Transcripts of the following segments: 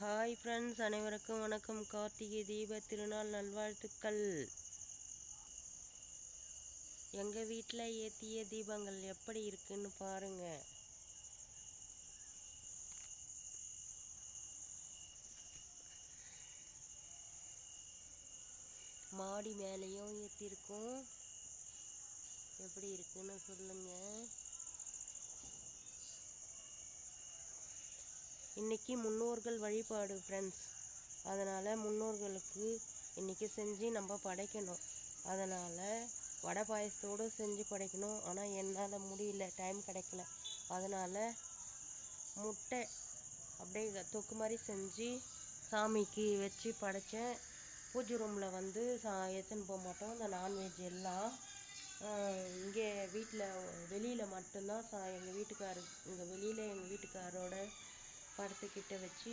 Hi friends அனைவருக்கும் வணக்கம். கார்த்திகை தீப திருநாள் நல்வாழ்த்துக்கள். எங்கள் வீட்டில் ஏற்றிய தீபங்கள் எப்படி இருக்குன்னு பாருங்கள் மாடி மேலேயும் ஏற்றிருக்கோம் எப்படி இருக்குன்னு சொல்லுங்கள் இன்னைக்கு முன்னோர்கள் வழிபாடு ஃப்ரெண்ட்ஸ் அதனால் முன்னோர்களுக்கு இன்னைக்கு செஞ்சு நம்ம படைக்கணும். அதனால் வடை பாயசத்தோடு செஞ்சு படைக்கணும். ஆனால் என்னால் முடியல. டைம் கிடைக்கல. அதனால் முட்டை அப்படியே தொக்கு மாதிரி செஞ்சு சாமிக்கு வச்சு படைத்தேன் பூஜை ரூமில் வந்து சா எடுத்துன்னு போக மாட்டோம். இந்த நான்வெஜ் எல்லாம் இங்கே வீட்டில் வெளியில் மட்டும்தான் சா எங்கள் வீட்டுக்காரர் இங்கே வெளியில் எங்கள் வீட்டுக்காரோட படத்துக்கிட்ட வச்சு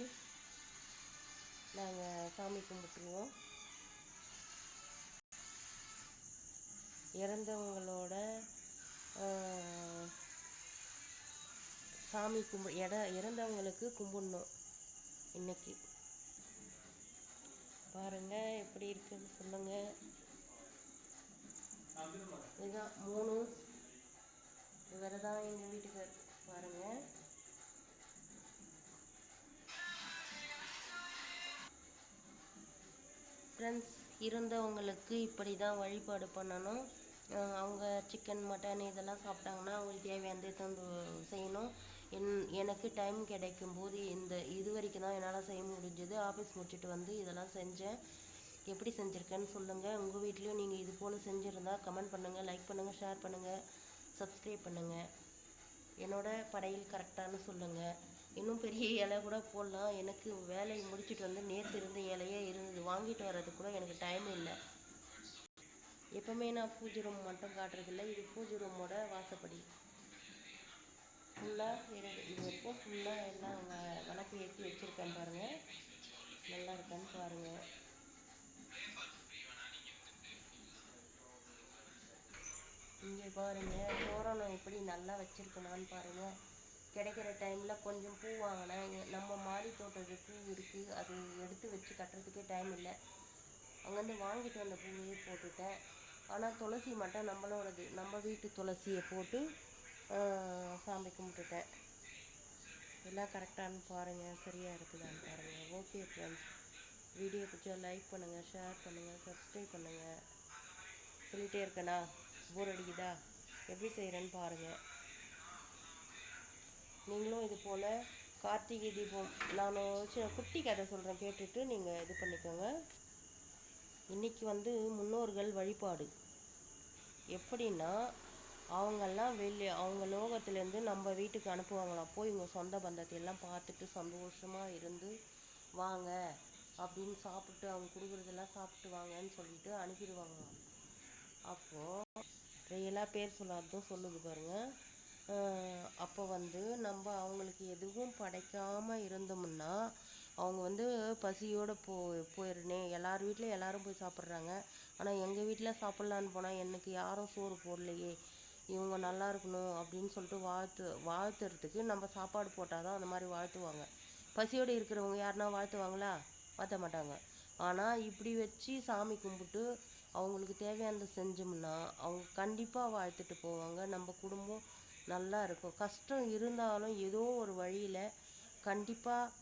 நாங்கள் சாமி கும்பிட்டுருவோம். இறந்தவங்களோட சாமி கும்பி இட இறந்தவங்களுக்கு கும்பிடணும் இன்னைக்கு. பாருங்கள் எப்படி இருக்குன்னு சொல்லுங்கள் இதுதான் மூணு. இவரை தான் எங்கள் வீட்டுக்கார். பாருங்கள் ஃப்ரெண்ட்ஸ் இருந்தவங்களுக்கு இப்படி தான் வழிபாடு பண்ணணும். அவங்க சிக்கன் மட்டன் இதெல்லாம் சாப்பிட்டாங்கன்னா அவங்களுக்கு தேவையானதை தந்து செய்யணும். என் எனக்கு டைம் கிடைக்கும் போது இந்த இது வரைக்கும் தான் என்னால் செய்ய முடிஞ்சது. ஆஃபீஸ் முடிச்சுட்டு வந்து இதெல்லாம் செஞ்சேன். எப்படி செஞ்சுருக்கேன்னு சொல்லுங்கள் உங்கள் வீட்லேயும் நீங்கள் இது போல் செஞ்சுருந்தா கமெண்ட் பண்ணுங்கள் லைக் பண்ணுங்கள் ஷேர் பண்ணுங்கள் சப்ஸ்கிரைப் பண்ணுங்கள் என்னோடய படையில் கரெக்டானு சொல்லுங்கள் இன்னும் பெரிய இலை கூட போடலாம். எனக்கு வேலையை முடிச்சுட்டு வந்து நேற்று இருந்த இலையே இருந்தது. வாங்கிட்டு வர்றதுக்கு கூட எனக்கு டைம் இல்லை. எப்போவுமே நான் பூஜை ரூம் மட்டும் காட்டுறதில்ல. இது பூஜை ரூமோட வாசப்படி. ஃபுல்லாக இது வரைக்கும் ஃபுல்லாக எல்லாம் விளக்கு ஏற்றி வச்சுருக்கேன் பாருங்கள் நல்லா இருக்கான்னு பாருங்கள் இங்கே பாருங்கள் தோரணம் எப்படி நல்லா வச்சுருக்கணும்னு பாருங்கள் கிடைக்கிற டைமில் கொஞ்சம் பூ வாங்கினேன் நம்ம மாடி தோட்டத்து பூ இருக்குது அது எடுத்து வச்சு கட்டுறதுக்கே டைம் இல்லை. அங்கேருந்து வாங்கிட்டு வந்த பூவையே போட்டுட்டேன். ஆனால் துளசி மட்டும் நம்மளோடது. நம்ம வீட்டு துளசியை போட்டு சாமி கும்பிட்டுட்டேன். எல்லாம் கரெக்டானு பாருங்கள் சரியாக இருக்குதான்னு பாருங்கள் ஓகே ஃப்ரெண்ட்ஸ் வீடியோ பிடிச்சா லைக் பண்ணுங்கள் ஷேர் பண்ணுங்கள் சப்ஸ்கிரைப் பண்ணுங்கள் சொல்லிகிட்டே இருக்கேனா? போர் அடிக்குதா? எப்படி செய்கிறேன்னு பாருங்கள் நீங்களும் இது போல் கார்த்திகை தீபம். நான் சின்ன குட்டி கதை சொல்கிறேன் கேட்டுட்டு நீங்கள் இது பண்ணிக்கோங்க. இன்றைக்கி வந்து முன்னோர்கள் வழிபாடு. எப்படின்னா அவங்கெல்லாம் வெளியே அவங்க லோகத்துலேருந்து நம்ம வீட்டுக்கு அனுப்புவாங்களாம் போய் இவங்க சொந்த பந்தத்தை எல்லாம் பார்த்துட்டு சந்தோஷமாக இருந்து வாங்க. அப்படின்னு சாப்பிட்டு அவங்க கொடுக்குறதெல்லாம் சாப்பிட்டு வாங்கன்னு சொல்லிட்டு அனுப்பிடுவாங்களாம் அப்போது ரியலாக பேர் சொல்லாததும் சொல்லுது பாருங்கள் அப்போ வந்து நம்ம அவங்களுக்கு எதுவும் படைக்காமல் இருந்தோம்னா அவங்க வந்து பசியோடு போ போயிடுனே எல்லார் வீட்டில் எல்லோரும் போய் சாப்பிட்றாங்க. ஆனால் எங்கள் வீட்டில் சாப்பிட்லான்னு போனால் எனக்கு யாரும் சோறு போடலையே. இவங்க நல்லா இருக்கணும். அப்படின்னு சொல்லிட்டு வாழ்த்து வாழ்த்துறதுக்கு நம்ம சாப்பாடு போட்டால் தான் அந்த மாதிரி வாழ்த்துவாங்க. பசியோடு இருக்கிறவங்க யாருனா வாழ்த்துவாங்களா? வாழ்த்த மாட்டாங்க. ஆனால் இப்படி வச்சு சாமி கும்பிட்டு அவங்களுக்கு தேவையானதை செஞ்சோம்னா அவங்க கண்டிப்பாக வாழ்த்துட்டு போவாங்க. நம்ம குடும்பம் நல்லா இருக்கும். கஷ்டம் இருந்தாலும் ஏதோ ஒரு வழியில் கண்டிப்பாக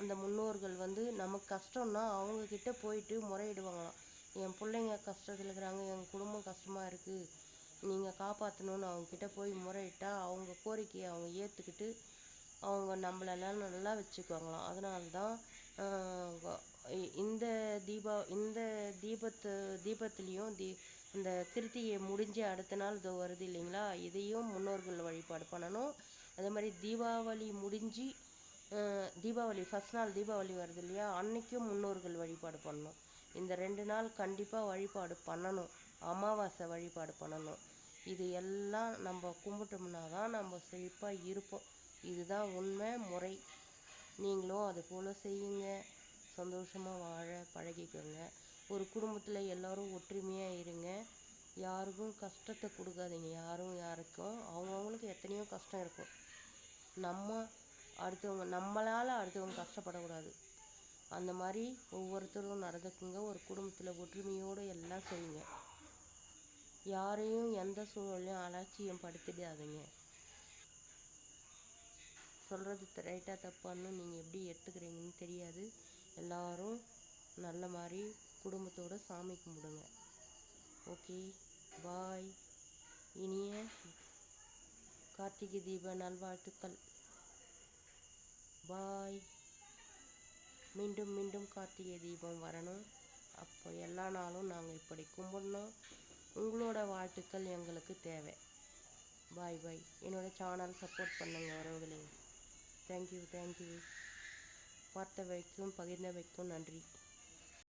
அந்த முன்னோர்கள் வந்து நமக்கு கஷ்டம்னா அவங்கக்கிட்ட போயிட்டு முறையிடுவாங்களாம். என் பிள்ளைங்க கஷ்டத்தில் இருக்கிறாங்க என் குடும்பம் கஷ்டமாக இருக்குது நீங்கள் காப்பாற்றணுன்னு அவங்கக்கிட்ட போய் முறையிட்டால் அவங்க கோரிக்கையை அவங்க ஏற்றுக்கிட்டு அவங்க நம்மளெல்லாம் நல்லா வச்சுக்குவாங்களாம். அதனால தான் இந்த தீபா இந்த தீபத்து தீபத்துலேயும் தீ இந்த திருத்தியை முடிஞ்சு அடுத்த நாள் இதோ வருது இல்லைங்களா? இதையும் முன்னோர்கள் வழிபாடு பண்ணணும். அதே மாதிரி தீபாவளி முடிஞ்சு தீபாவளி ஃபஸ்ட் நாள் தீபாவளி வருது இல்லையா? அன்னைக்கும் முன்னோர்கள் வழிபாடு பண்ணணும். இந்த ரெண்டு நாள் கண்டிப்பாக வழிபாடு பண்ணணும். அமாவாசை வழிபாடு பண்ணணும். இது எல்லாம் நம்ம கும்பிட்டோம்னா தான் நம்ம செழிப்பாக இருப்போம். இதுதான் உண்மை முறை. நீங்களும் அது போல் செய்யுங்க. சந்தோஷமாக வாழ பழகிக்கோங்க. ஒரு குடும்பத்தில் எல்லோரும் ஒற்றுமையாக இருங்க. யாருக்கும் கஷ்டத்தை கொடுக்காதீங்க. யாரும் யாருக்கும் அவங்கவுங்களுக்கு எத்தனையோ கஷ்டம் இருக்கும். நம்ம அடுத்தவங்க நம்மளால் அடுத்தவங்க கஷ்டப்படக்கூடாது. அந்த மாதிரி ஒவ்வொருத்தரும் நடந்துக்குங்க. ஒரு குடும்பத்தில் ஒற்றுமையோடு எல்லாம் செய்யுங்க. யாரையும் எந்த சூழலையும் அலட்சியம் படுத்திடாதீங்க. சொல்கிறது ரைட்டாக தப்பான்னு நீங்கள் எப்படி எடுத்துக்கிறீங்கன்னு தெரியாது. எல்லாரும் நல்ல மாதிரி குடும்பத்தோட சாமி கும்பிடுங்க. Okay bye. இனிய கார்த்திகை தீப நல்வாழ்த்துக்கள். பாய். மீண்டும் மீண்டும் கார்த்திகை தீபம் வரணும். அப்போ எல்லா நாளும் நாங்கள் இப்படி கும்பிடணும். உங்களோட வாழ்த்துக்கள் எங்களுக்கு தேவை. பாய் பாய். என்னோட சேனல் சப்போர்ட் பண்ணுங்க உறவுகளே. தேங்க்யூ தேங்க்யூ பார்த்த வைக்கும் பகிர்ந்த வைக்கும் நன்றி.